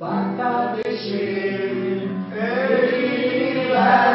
Bak kardeşim, ölüyü ver